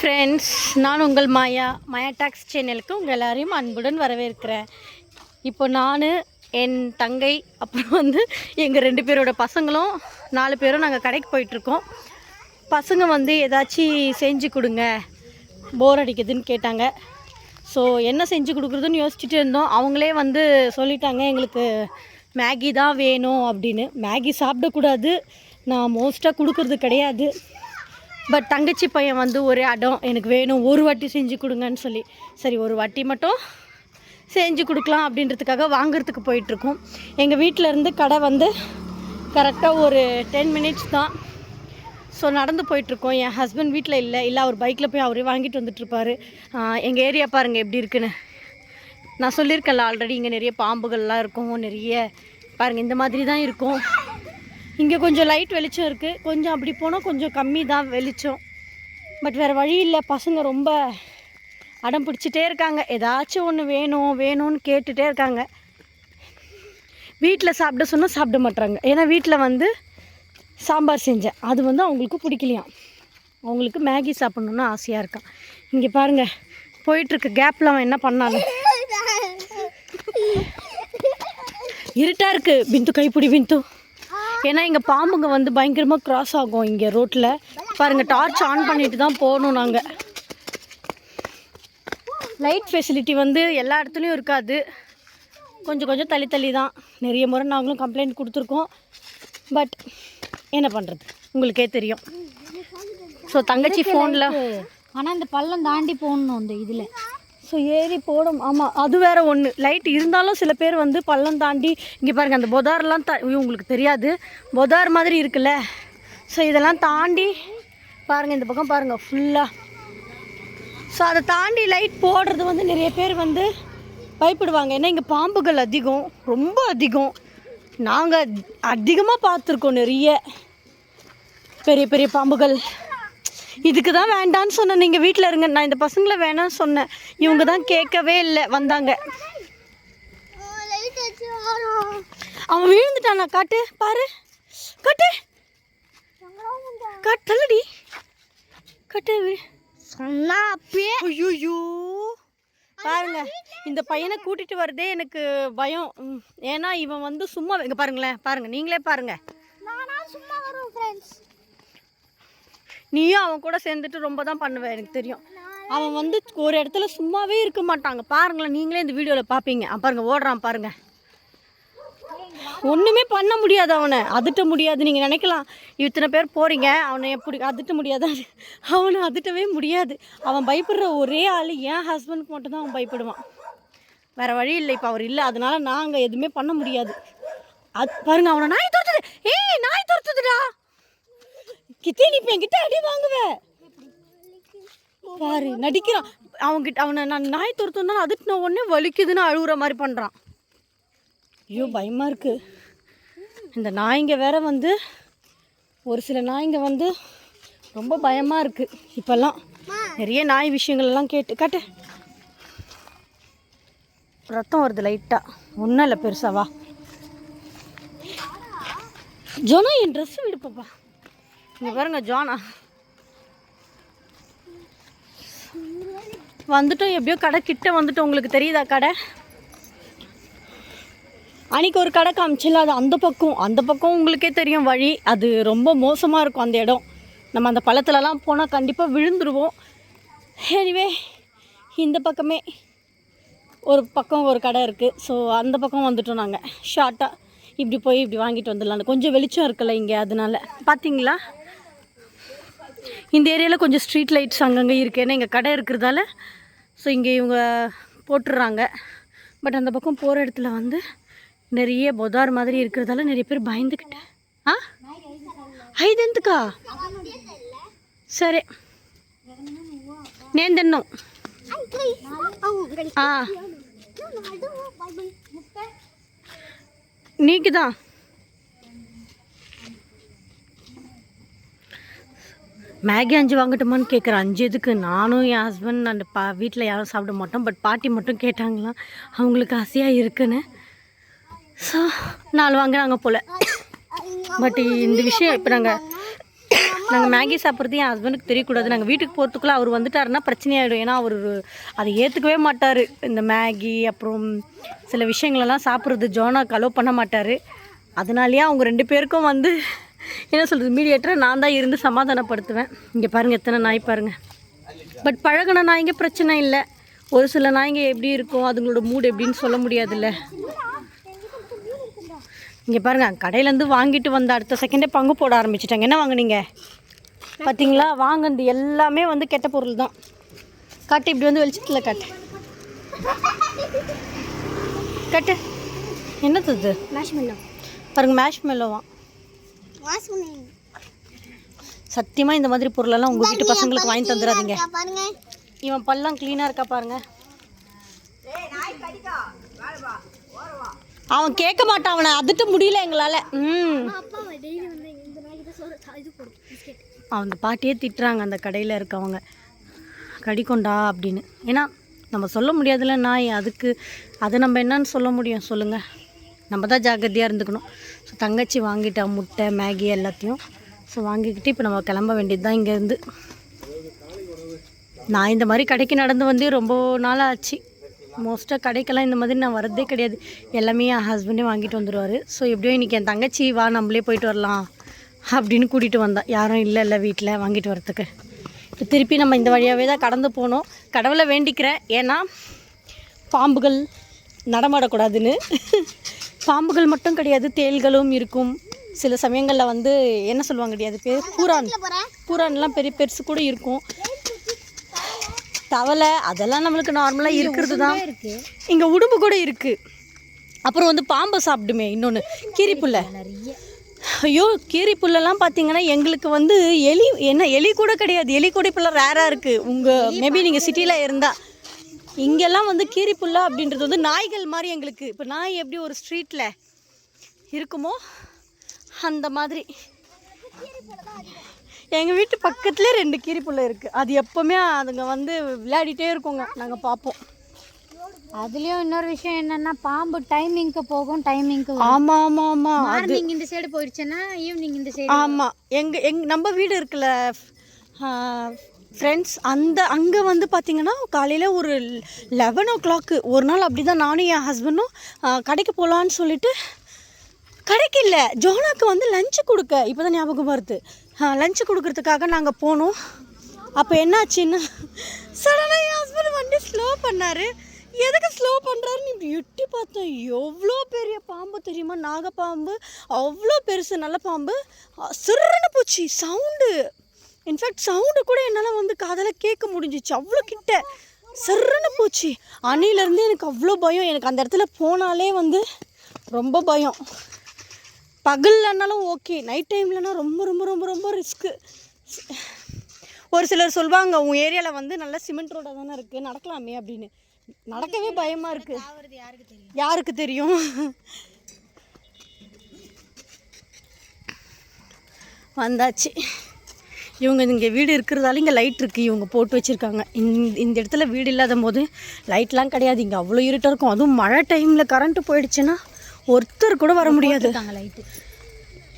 Friends நான் உங்கள் மாயா. மாயா tax சேனலுக்கு உங்கள் எல்லாரையும் அன்புடன் வரவேற்கிறேன். இப்போ நான் என் தங்கை அப்புறம் வந்து எங்கள் ரெண்டு பேரோட பசங்களும் நாலு பேரும் நாங்கள் கடைக்கு போயிட்டுருக்கோம். பசங்க வந்து ஏதாச்சும் செஞ்சு கொடுங்க. போர் அடிக்குதுன்னு கேட்டாங்க. ஸோ என்ன செஞ்சு கொடுக்குறதுன்னு யோசிச்சுட்டு இருந்தோம். அவங்களே வந்து சொல்லிட்டாங்க எங்களுக்கு மேகி தான் வேணும் அப்படின்னு. மேகி சாப்பிடக்கூடாது. நான் மோஸ்ட்டாக கொடுக்கறது கிடையாது. பட் தங்கச்சி பையன் வந்து ஒரே அடம் எனக்கு வேணும் ஒரு வாட்டி செஞ்சு கொடுங்கன்னு சொல்லி. சரி ஒரு வாட்டி மட்டும் செஞ்சு கொடுக்கலாம் அப்படின்றதுக்காக வாங்குறதுக்கு போயிட்டுருக்கோம். எங்கள் வீட்டில் இருந்து கடை வந்து கரெக்டாக ஒரு டென் மினிட்ஸ் தான். ஸோ நடந்து போயிட்டுருக்கோம். என் ஹஸ்பண்ட் வீட்டில் இல்லை. இல்லை அவர் பைக்கில் போய் அவரே வாங்கிட்டு வந்துட்டுருப்பாரு. எங்கள் ஏரியா பாருங்கள் எப்படி இருக்குன்னு. நான் சொல்லியிருக்கேன்ல ஆல்ரெடி இங்கே நிறைய பாம்புகள்லாம் இருக்கும் நிறைய பாருங்கள் இந்த மாதிரி தான் இருக்கும். இங்கே கொஞ்சம் லைட் வெளிச்சம் இருக்குது கொஞ்சம் அப்படி போனால் கொஞ்சம் கம்மி தான் வெளிச்சம். பட் வேறு வழி இல்லை. பசங்க ரொம்ப அடம் பிடிச்சிட்டே இருக்காங்க. ஏதாச்சும் ஒன்று வேணும் வேணும்னு கேட்டுகிட்டே இருக்காங்க. வீட்டில் சாப்பிட சொன்னால் சாப்பிட மாட்டுறாங்க ஏன்னா வீட்டில் வந்து சாம்பார் செஞ்சேன். அது வந்து அவங்களுக்கு பிடிக்கலையாம். அவங்களுக்கு மேகி சாப்பிட்ணுன்னு ஆசையாக இருக்கான் இங்கே பாருங்கள் போயிட்டுருக்கு. கேப்பில் அவன் என்ன பண்ணாலும் இருட்டாக இருக்குது பிந்து கைப்பிடி பிந்து. ஏன்னா இங்கே பாம்புங்க வந்து பயங்கரமாக கிராஸ் ஆகும் இங்கே ரோட்டில் பாருங்கள் டார்ச் ஆன் பண்ணிட்டு தான் போகணும் நாங்கள் லைட் ஃபெசிலிட்டி வந்து எல்லா இடத்துலையும் இருக்காது. கொஞ்சம் கொஞ்சம் தள்ளி தள்ளி தான். நிறைய முறை நாங்களும் கம்ப்ளைண்ட் கொடுத்துருக்கோம். பட் என்ன பண்ணுறது உங்களுக்கே தெரியும். ஸோ தங்கச்சி ஃபோனில் ஆனால் இந்த பள்ளம் தாண்டி போகணும் அந்த இதில். ஸோ ஏறி போடும். ஆமாம் அது வேறு ஒன்று லைட் இருந்தாலும் சில பேர் வந்து பள்ளம் தாண்டி இங்கே பாருங்கள் அந்த பொதார்லாம் த உங்களுக்கு தெரியாது. பொதார் மாதிரி இருக்குல்ல. ஸோ இதெல்லாம் தாண்டி பாருங்கள் இந்த பக்கம் பாருங்கள் ஃபுல்லாக ஸோ அதை தாண்டி லைட் போடுறது வந்து நிறைய பேர் வந்து பயப்படுவாங்க. ஏன்னா இங்கே பாம்புகள் அதிகம் ரொம்ப அதிகம். நாங்கள் அதிகமாக பார்த்துருக்கோம் நிறைய. பெரிய பெரிய பாம்புகள். இதுக்கு தான் வேண்டான்னு சொன்னேன். நீங்கள் வீட்டில் இருங்க. நான் இந்த பசங்களை வேணாம்னு சொன்னேன். இவங்க தான் கேட்கவே இல்லை. வந்தாங்க. அவன் விழுந்துட்டானா? காட்டு. பாரு. காட்டு. காட்டு. தள்ளுடி. காட்டு. சொன்னா அப்பயே. ஐயோ பாருங்க. இந்த பையனை கூட்டிட்டு வரதே எனக்கு பயம். ஏன்னா இவன் வந்து சும்மா இங்க பாருங்களேன். பாருங்க. நீங்களே பாருங்க. சும்மா வரும் ஃப்ரெண்ட்ஸ் நீயும் அவன் கூட சேர்ந்துட்டு ரொம்ப தான் பண்ணுவேன் எனக்கு தெரியும். அவன் வந்து ஒரு இடத்துல சும்மாவே இருக்க மாட்டாங்க. பாருங்களேன் நீங்களே இந்த வீடியோவில் பார்ப்பீங்க பாருங்க ஓடுறான் பாருங்க. ஒன்றுமே பண்ண முடியாது அவனை. அதுட்ட முடியாது நீங்கள் நினைக்கலாம். இத்தனை பேர் போகிறீங்க அவனை எப்படி அதுட்ட முடியாது. அவனை அதுட்டவே முடியாது. அவன் பயப்படுற ஒரே ஆள் என் ஹஸ்பண்டுக்கு மட்டும்தான் அவன் பயப்படுவான். வேறு வழி இல்லை இப்போ அவர் இல்லை. அதனால நாங்கள் எதுவுமே பண்ண முடியாது. அது பாருங்க அவனை நாய் துரத்துது. ஏய் நாய் துரத்துதுடா. கித்தி நீ இப்போ என்கிட்ட அடி வாங்குவ. பாரு நடிக்கிறான். அவங்கிட்ட அவனை நான் நாய் துரத்துனா அதுட்டு ஒன்று வலிக்குதுன்னு அழுகுற மாதிரி பண்ணுறான் ஐயோ பயமாக இருக்கு. இந்த நாய்ங்க வேற வந்து ஒரு சில நாய்ங்க வந்து ரொம்ப பயமாக இருக்கு. இப்போல்லாம் நிறைய நாய் விஷயங்கள்லாம் கேட்டு காட்டு. ரத்தம் வருது லைட்டாக ஒன்றும் இல்லை பெருசாவா ஜோனா என் ட்ரெஸ் விடுப்பப்பா இங்கே பாருங்க ஜோனா. வந்துட்டோம் எப்படியோ கடை கிட்ட வந்துட்டோம். உங்களுக்கு தெரியுதா கடை? அன்னைக்கு ஒரு கடை காமிச்சில்ல அது அந்த பக்கம். அந்த பக்கம் உங்களுக்கே தெரியும் வழி. அது ரொம்ப மோசமாக இருக்கும் அந்த இடம். நம்ம அந்த பழத்துலலாம் போனால் கண்டிப்பாக விழுந்துருவோம். எனிவே இந்த பக்கமே ஒரு பக்கம் ஒரு கடை இருக்குது ஸோ அந்த பக்கம் வந்துட்டோம் நாங்கள் ஷார்ட்டாக இப்படி போய் இப்படி வாங்கிட்டு வந்துடலான்னு கொஞ்சம் வெளிச்சம் இருக்குல்ல இங்கே அதனால. பார்த்தீங்களா இந்த ஏரியாவில் கொஞ்சம் ஸ்ட்ரீட் லைட்ஸ் அங்கங்கே இருக்குது ஏன்னா இங்கே கடை இருக்கிறதால ஸோ இங்கே இவங்க போட்டுடுறாங்க பட் அந்த பக்கம் போகிற இடத்துல வந்து நிறைய பொதார் மாதிரி இருக்கிறதால நிறைய பேர் பயந்துக்கிட்டு ஆ ஐதெந்துக்கா సరే నేను తిన్నాం ఆ, నీకుదా மேகி அஞ்சு வாங்கட்டுமான்னு கேட்குறேன் அஞ்சு எதுக்கு? நானும் என் ஹஸ்பண்ட் அந்த பா வீட்டில் யாரும் சாப்பிட மாட்டோம். பட் பாட்டி மட்டும் கேட்டாங்களாம் அவங்களுக்கு ஆசையாக இருக்குன்னு. ஸோ நாலு வாங்குறாங்க போல். பட் இந்த விஷயம் இப்போ நாங்கள் நாங்கள் மேகி சாப்பிட்றது என் ஹஸ்பண்டுக்கு தெரியக்கூடாது. நாங்கள் வீட்டுக்கு போகிறதுக்குள்ளே அவர் வந்துட்டாருன்னா பிரச்சனையாயிடும் ஏன்னா அவர் அதை ஏற்றுக்கவே மாட்டார். இந்த மேகி அப்புறம் சில விஷயங்களெல்லாம் சாப்பிட்றது ஜோனாக்கு அலோவ் பண்ண மாட்டார். அதனாலேயே அவங்க ரெண்டு பேருக்கும் வந்து என்ன சொல்கிறது மீடியேட்டராக நான் தான் இருந்து சமாதானப்படுத்துவேன். இங்கே பாருங்கள் எத்தனை நாய் பாருங்கள் பட் பழகின நாய்ங்க பிரச்சனை இல்லை. ஒரு சில நாய்ங்க எப்படி இருக்கும் அதுங்களோட மூடு எப்படின்னு சொல்ல முடியாதுல்ல. இங்கே பாருங்க கடையிலேருந்து வாங்கிட்டு வந்த அடுத்த செகண்டே பங்கு போட ஆரம்பிச்சிட்டாங்க. என்ன வாங்குனீங்க? பார்த்தீங்களா வாங்கினது எல்லாமே வந்து கெட்ட பொருள் தான். காட்டு இப்படி வந்து வெளிச்சத்தில் காட்டு. காட்டு. என்னது இது? மேஷ் பண்ணோ பாருங்க மேஷ் மெல்லோவான் சத்தியமாக இந்த மாதிரி பொருளெல்லாம் உங்கள் வீட்டு பசங்களுக்கு வாங்கி தந்துடாதீங்க. பாருங்க. இவன் பல்லாம் க்ளீனாக இருக்கா பாருங்க. அவன் கேட்க மாட்டான் அவனை அதிட்ட முடியல எங்களால். ம். அந்த பாட்டியே திட்டுறாங்க அந்த கடையில் இருக்கவங்க. கடிக்கொண்டா அப்படின்னு. ஏன்னா நம்ம சொல்ல முடியாதுல்ல நாய் அதுக்கு அதை நம்ம என்னன்னு சொல்ல முடியும்? சொல்லுங்கள் நம்ம தான் ஜாக்கிரதையாக இருந்துக்கணும். ஸோ தங்கச்சி வாங்கிட்டா முட்டை மேகி எல்லாத்தையும். ஸோ வாங்கிக்கிட்டு இப்போ நம்ம கிளம்ப வேண்டியது தான் இங்கேருந்து நான் இந்த மாதிரி கடைக்கு நடந்து வந்து ரொம்ப நாள் ஆச்சு. மோஸ்ட்டாக கடைக்கெல்லாம் இந்த மாதிரி நான் வரதே கிடையாது. எல்லாமே என் ஹஸ்பண்டே வாங்கிட்டு வந்துடுவார் ஸோ எப்படியோ இன்றைக்கி என் தங்கச்சி வா நம்மளே போயிட்டு வரலாம் அப்படின்னு கூட்டிகிட்டு வந்தா. யாரும் இல்லை இல்லை வீட்டில் வாங்கிட்டு வரத்துக்கு இப்போ திருப்பி நம்ம இந்த வழியாகவே தான் கடந்து போனோம். கடவுளை வேண்டிக்கிறேன். ஏன்னா பாம்புகள் நடமாடக்கூடாதுன்னு. பாம்புகள் மட்டும் கிடையாது தேள்களும் இருக்கும். சில சமயங்களில் வந்து என்ன சொல்லுவாங்க கிடையாது பேர்? பூரான். பூரான்லாம் பெரிய பெருசு கூட இருக்கும். தவளை அதெல்லாம் நம்மளுக்கு நார்மலாக இருக்கிறது தான். இங்கே உடும்பு கூட இருக்குது அப்புறம் வந்து பாம்பை சாப்பிடுமே இன்னொன்று கீரிப்புல்லை. ஐயோ கீரி புல்லெல்லாம் பார்த்தீங்கன்னா எங்களுக்கு வந்து எலி என்ன எலி கூட கிடையாது. எலி கூட இப்போல்லாம் ரேராக இருக்குது உங்கள் மேபி நீங்கள் சிட்டியில் இருந்தால் இங்கெல்லாம் வந்து கீரி புல்லா அப்படின்றது வந்து நாய்கள் மாதிரி எங்களுக்கு. இப்போ நாய் எப்படி ஒரு ஸ்ட்ரீட்டில் இருக்குமோ அந்த மாதிரி. எங்கள் வீட்டு பக்கத்துலேயே ரெண்டு கீரி புல்லை இருக்குது அது எப்போவுமே அதுங்க வந்து விளையாடிட்டே இருக்குங்க. நாங்கள் பார்ப்போம் அதுலயும் இன்னொரு விஷயம் என்னன்னா பாம்பு டைமிங்க்கு போகும் டைமிங்க்கு ஆமாம் ஆமாம் ஆமாம் மார்னிங் இந்த சைடு போயிடுச்சுன்னா ஈவினிங் இந்த சைடு ஆமாம் எங்கள் எங் நம்ம வீடு இருக்குல்ல ஃப்ரெண்ட்ஸ் அந்த அங்கே வந்து பார்த்திங்கன்னா காலையில் ஒரு லெவன் ஓ கிளாக்கு ஒரு நாள் அப்படி தான் நானும் என் ஹஸ்பண்டும் கடைக்கு போகலான்னு சொல்லிட்டு கடைக்கு இல்லை ஜோனாக்கு வந்து லஞ்சு கொடுக்க இப்போ தான் ஞாபகம் வருது. லஞ்சு கொடுக்கறதுக்காக நாங்கள் போனோம். அப்போ என்னாச்சுன்னா சடனாக என் ஹஸ்பண்ட் வண்டி ஸ்லோ பண்ணார். எதுக்கு ஸ்லோ பண்ணுறாருன்னு இப்படி எட்டி பார்த்தோம் எவ்வளோ பெரிய பாம்பு தெரியுமா? நாகப்பாம்பு. அவ்வளோ பெருசு நல்ல பாம்பு. சிறுன்னு போச்சு. சவுண்டு இன்ஃபேக்ட் சவுண்டு கூட என்னால் வந்து காதில் கேட்க முடிஞ்சிச்சு. அவ்வளோ கிட்ட. சிறுன்னு போச்சு. அணிலேருந்து எனக்கு அவ்வளோ பயம். எனக்கு அந்த இடத்துல போனாலே வந்து ரொம்ப பயம். பகல்லனாலும் ஓகே நைட் டைம்லனா ரொம்ப ரொம்ப ரொம்ப ரொம்ப ரிஸ்க்கு ஒரு சிலர் சொல்லுவாங்க உன் ஏரியாவில் வந்து நல்ல சிமெண்ட் ரோடாக தானே இருக்குது நடக்கலாமே அப்படின்னு. நடக்கவே பயமாக இருக்குது யாருக்கு தெரியும் யாருக்கு தெரியும்? வந்தாச்சு. இவங்க இங்கே வீடு இருக்கிறதால இங்கே லைட் இருக்குது இவங்க போட்டு வச்சுருக்காங்க. இந்த இந்த இடத்துல வீடு இல்லாத போது லைட்லாம் கிடையாது. இங்கே அவ்வளோ இருட்டாக இருக்கும். அதுவும் மழை டைமில் கரண்ட்டு போயிடுச்சுன்னா ஒருத்தர் கூட வர முடியாது. லைட்டு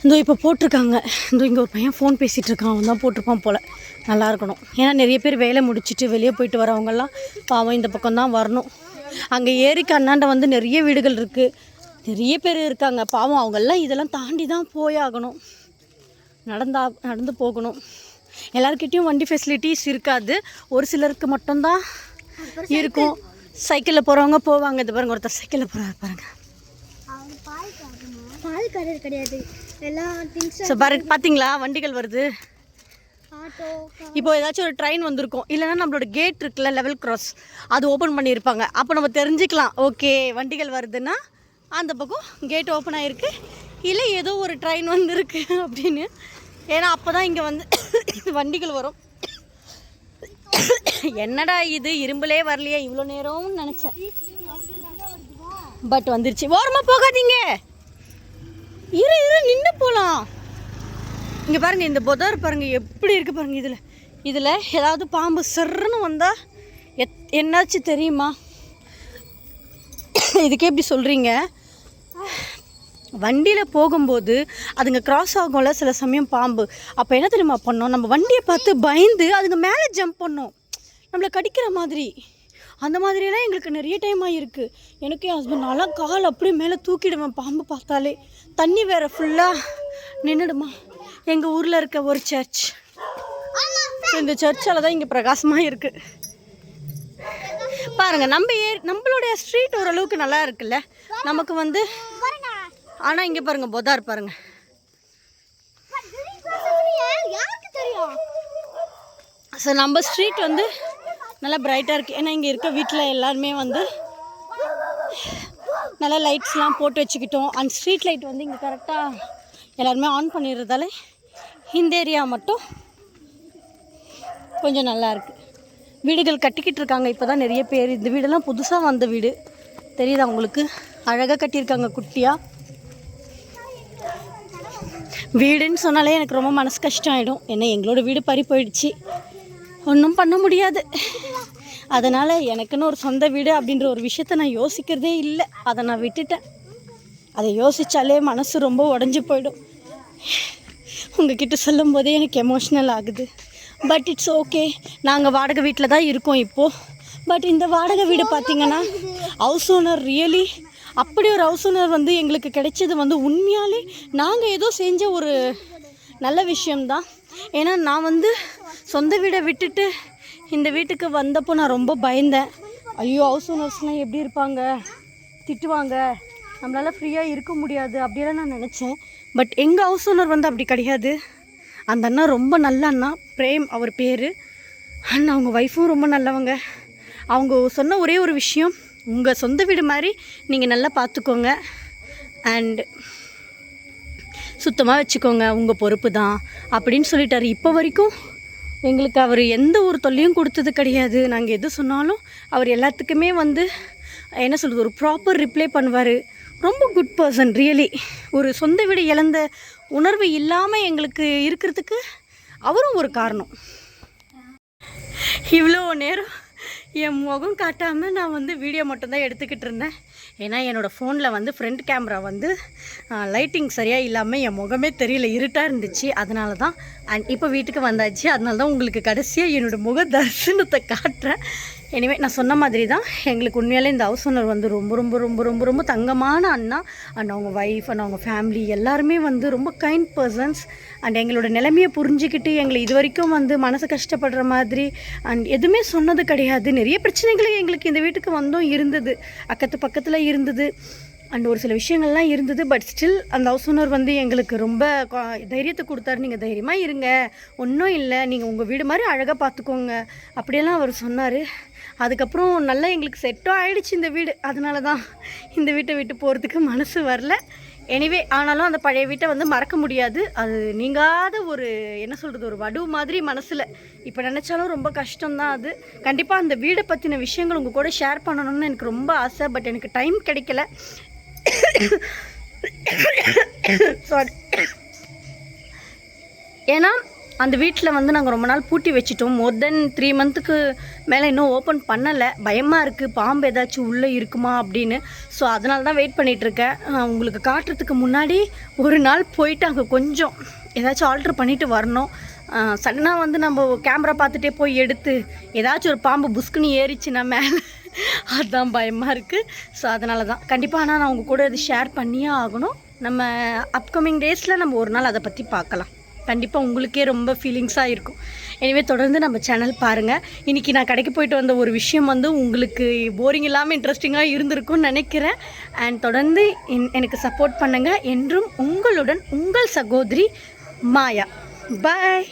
இதோ இப்போ போட்டிருக்காங்க. இதோ இங்கே ஒரு பையன் ஃபோன் பேசிகிட்டு இருக்கான். அவன் தான் போட்டிருப்பான் போல். நல்லா இருக்கணும். ஏன்னா நிறைய பேர் வேலை முடிச்சுட்டு வெளியே போயிட்டு வரவங்கெல்லாம் பாவம் இந்த பக்கம் தான் வரணும். அங்கே ஏரிக்கு அண்ணாண்ட வந்து நிறைய வீடுகள் இருக்குது நிறைய பேர் இருக்காங்க. பாவம் அவங்கெல்லாம் இதெல்லாம் தாண்டி தான் போயாகணும் நடந்தா நடந்து போகணும். எல்லாருக்கிட்டேயும் வண்டி ஃபெசிலிட்டிஸ் இருக்காது. ஒரு சிலருக்கு மட்டும்தான் இருக்கும். சைக்கிளில் போகிறவங்க போவாங்க. இது பாருங்க ஒருத்தர் சைக்கிளில் போகிறாரு பாருங்க. பால் கடை கிடையாது. எல்லா திங்ஸ் ஸோ பாருங்க பார்த்தீங்களா வண்டிகள் வருது. இப்போ ஏதாச்சும் ஒரு ட்ரெயின் வந்திருக்கும். இல்லைன்னா நம்மளோட கேட் இருக்குல்ல லெவல் கிராஸ் அது ஓப்பன் பண்ணியிருப்பாங்க. அப்போ நம்ம தெரிஞ்சுக்கலாம். ஓகே வண்டிகள் வருதுன்னா அந்த பக்கம் கேட் ஓப்பன் ஆகிருக்கு இல்லை ஏதோ ஒரு ட்ரெயின் வந்திருக்கு அப்படின்னு. ஏன்னா அப்போ தான் இங்கே வந்து வண்டிகள் வரும். என்னடா இது? இரும்புலே வரலையே இவ்வளோ நேரம்னு நினச்சேன். பட் வந்துருச்சு. ஓரமாக போகாதீங்க. இரு இரு நின்று போகலாம் இங்கே பாருங்கள் இந்த புதர் பாருங்கள் எப்படி இருக்குது பாருங்கள் இதில். இதில் ஏதாவது பாம்பு சிறுன்னு வந்தால் எத் என்னாச்சு தெரியுமா? இதுக்கே எப்படி சொல்கிறீங்க வண்டியில் போகும்போது அதுங்க கிராஸ் ஆகும்ல சில சமயம் பாம்பு. அப்போ என்ன தெரியுமா பண்ணோம்? நம்ம வண்டியை பார்த்து பயந்து அதுங்க மேலே ஜம்ப் பண்ணோம். நம்மளை கடிக்கிற மாதிரி. அந்த மாதிரியெல்லாம் எங்களுக்கு நிறைய டைம் ஆகிருக்கு எனக்கு என் ஹஸ்பண்ட் நல்லா கால் அப்படியே மேலே தூக்கிடுவேன் பாம்பு பார்த்தாலே. தண்ணி வேற ஃபுல்லாக நின்றுடுமா எங்கள் ஊரில் இருக்க ஒரு சர்ச் இந்த சர்ச்சால் தான் இங்கே பிரகாசமாக இருக்குது பாருங்கள் நம்ம ஏ நம்மளுடைய ஸ்ட்ரீட் ஓரளவுக்கு நல்லா இருக்குல்ல. நமக்கு வந்து ஆனால் இங்கே பாருங்க பொதார் பாருங்கள் தெரியும் ஸோ நம்ம ஸ்ட்ரீட் வந்து நல்லா பிரைட்டாக இருக்குது ஏன்னா இங்கே இருக்க வீட்டில் எல்லாருமே வந்து நல்லா லைட்ஸ்லாம் போட்டு வச்சுக்கிட்டோம். அந்த ஸ்ட்ரீட் லைட் வந்து இங்கே கரெக்டாக எல்லாருமே ஆன் பண்ணிடுறதால இந்த ஏரியா மட்டும் கொஞ்சம் நல்லாயிருக்கு வீடுகள் கட்டிக்கிட்டு இருக்காங்க. இப்போ தான் நிறைய பேர். இந்த வீடெல்லாம் புதுசாக வந்த வீடு. தெரியுதா உங்களுக்கு? அழகாக கட்டியிருக்காங்க குட்டியாக வீடுன்னு சொன்னாலே எனக்கு ரொம்ப மனசு கஷ்டம் ஆகிடும் ஏன்னா எங்களோட வீடு பறி போயிடுச்சு. ஒன்றும் பண்ண முடியாது. அதனால் எனக்குன்னு ஒரு சொந்த வீடு அப்படின்ற ஒரு விஷயத்த நான் யோசிக்கிறதே இல்லை. அதை நான் விட்டுட்டேன். அதை யோசித்தாலே மனசு ரொம்ப உடஞ்சி போயிடும். உங்ககிட்ட சொல்லும் போதே எனக்கு எமோஷ்னல் ஆகுது. பட் இட்ஸ் ஓகே நாங்கள் வாடகை வீட்டில் தான் இருக்கோம் இப்போது பட் இந்த வாடகை வீடு பார்த்திங்கன்னா ஹவுஸ் ஓனர் ரியலி அப்படி ஒரு ஹவுஸ் ஓனர் வந்து எங்களுக்கு கிடைச்சது வந்து உண்மையாலே நாங்கள் ஏதோ செஞ்ச ஒரு நல்ல விஷயம்தான். ஏன்னா நான் வந்து சொந்த வீடை விட்டுட்டு இந்த வீட்டுக்கு வந்தப்போ நான் ரொம்ப பயந்தேன். ஐயோ ஹவுஸ் ஓனர்ஸ்லாம் எப்படி இருப்பாங்க? திட்டுவாங்க. நம்மளால் ஃப்ரீயாக இருக்க முடியாது அப்படியெல்லாம் நான் நினச்சேன். பட் எங்கள் ஹவுஸ் ஓனர் வந்து அப்படி கிடையாது. அந்த அண்ணா ரொம்ப நல்ல அண்ணா. பிரேம் அவர் பேர். அண்ணா அவங்க ஒய்ஃபும் ரொம்ப நல்லவங்க. அவங்க சொன்ன ஒரே ஒரு விஷயம் உங்கள் சொந்த வீடு மாதிரி நீங்கள் நல்லா பார்த்துக்கோங்க. அண்ட் சுத்தமாக வச்சுக்கோங்க உங்கள் பொறுப்பு தான் அப்படின்னு சொல்லிட்டார். இப்போ வரைக்கும் எங்களுக்கு அவர் எந்த ஒரு தொல்லையும் கொடுத்தது கிடையாது. நாங்கள் எது சொன்னாலும் அவர் எல்லாத்துக்குமே வந்து என்ன சொல்கிறது ஒரு ப்ராப்பர் ரிப்ளை பண்ணுவார். ரொம்ப குட் பர்சன் ரியலி ஒரு சொந்த வீடு இழந்த உணர்வு இல்லாமல் எங்களுக்கு இருக்கிறதுக்கு அவரும் ஒரு காரணம். இவ்வளோ நேரம் என் முகம் காட்டாமல் நான் வந்து வீடியோ மட்டும்தான் எடுத்துக்கிட்டு இருந்தேன். ஏன்னா என்னோடய ஃபோனில் வந்து ஃப்ரண்ட் கேமரா வந்து லைட்டிங் சரியாக இல்லாமல் என் முகமே தெரியல இருட்டாக இருந்துச்சு. அதனால தான் அண்ட் இப்போ வீட்டுக்கு வந்தாச்சு. அதனால தான் உங்களுக்கு கடைசியாக என்னோடய முக தரிசனத்தை காட்டுறேன். எனிவே நான் சொன்ன மாதிரி தான் எங்களுக்கு உண்மையாலே இந்த ஹவுஸ் ஓனர் வந்து ரொம்ப ரொம்ப ரொம்ப ரொம்ப ரொம்ப தங்கமான அண்ணா. அண்ட் அவங்க ஒய்ஃப் அண்ட் அவங்க ஃபேமிலி எல்லாருமே வந்து ரொம்ப கைண்ட் பர்சன்ஸ் அண்ட் எங்களோட நிலைமையை புரிஞ்சுக்கிட்டு எங்களை இது வரைக்கும் வந்து மனசு கஷ்டப்படுற மாதிரி. அண்ட் எதுவுமே சொன்னது கிடையாது. நிறைய பிரச்சனைகள் எங்களுக்கு இந்த வீட்டுக்கு வந்தோம் இருந்தது. அக்கத்து பக்கத்தில் இருந்தது. அண்ட் ஒரு சில விஷயங்கள்லாம் இருந்தது பட் ஸ்டில் அந்த ஹவுஸ் ஓனர் வந்து எங்களுக்கு ரொம்ப கொ- தைரியத்தை கொடுத்தாரு. நீங்கள் தைரியமாக இருங்க. ஒன்றும் இல்லை. நீங்கள் உங்கள் வீடு மாதிரி அழகாக பார்த்துக்கோங்க. அப்படியெல்லாம் அவர் சொன்னார். அதுக்கப்புறம் நல்லா எங்களுக்கு செட்டும் ஆயிடுச்சு இந்த வீடு. அதனால தான் இந்த வீட்டை விட்டு போகிறதுக்கு மனசு வரல. எனிவே ஆனாலும் அந்த பழைய வீட்டை வந்து மறக்க முடியாது. அது நீங்காத ஒரு என்ன சொல்கிறது ஒரு வடு மாதிரி மனசில். இப்போ நினச்சாலும் ரொம்ப கஷ்டம்தான் அது. கண்டிப்பாக அந்த வீடை பற்றின விஷயங்கள் உங்கள் கூட ஷேர் பண்ணணும்னு எனக்கு ரொம்ப ஆசை பட் எனக்கு டைம் கிடைக்கல. சாரி ஏன்னா அந்த வீட்டில் வந்து நாங்கள் ரொம்ப நாள் பூட்டி வச்சிட்டோம். மோர் தென் த்ரீ மந்த்துக்கு மேலே இன்னும் ஓப்பன் பண்ணலை. பயமாக இருக்குது பாம்பு ஏதாச்சும் உள்ளே இருக்குமா அப்படின்னு. ஸோ அதனால தான் வெயிட் பண்ணிகிட்ருக்கேன் உங்களுக்கு காட்டுறதுக்கு முன்னாடி ஒரு நாள் போயிட்டு அங்கே கொஞ்சம் ஏதாச்சும் ஆல்ட்ரு பண்ணிட்டு வரணும். சடனாக வந்து நம்ம கேமரா பார்த்துட்டே போய் எடுத்து ஏதாச்சும் ஒரு பாம்பு புஸ்குன்னு ஏறிச்சுன்னா மேலே அதுதான் பயமாக இருக்குது ஸோ அதனால தான் கண்டிப்பாக ஆனால் நான் உங்கள் கூட இது ஷேர் பண்ணியே ஆகணும். நம்ம அப்கமிங் டேஸில் நம்ம ஒரு நாள் அதை பற்றி பார்க்கலாம். கண்டிப்பாக உங்களுக்கே ரொம்ப ஃபீலிங்ஸாக இருக்கும். எனவே தொடர்ந்து நம்ம சேனல் பாருங்கள் இன்றைக்கி நான் கடைக்கு போயிட்டு வந்த ஒரு விஷயம் வந்து உங்களுக்கு போரிங் இல்லாமல் இன்ட்ரெஸ்டிங்காக இருந்திருக்கும்னு நினைக்கிறேன். அண்ட் தொடர்ந்து என்- எனக்கு சப்போர்ட் பண்ணுங்கள் என்றும் உங்களுடன் உங்கள் சகோதரி மாயா. பாய்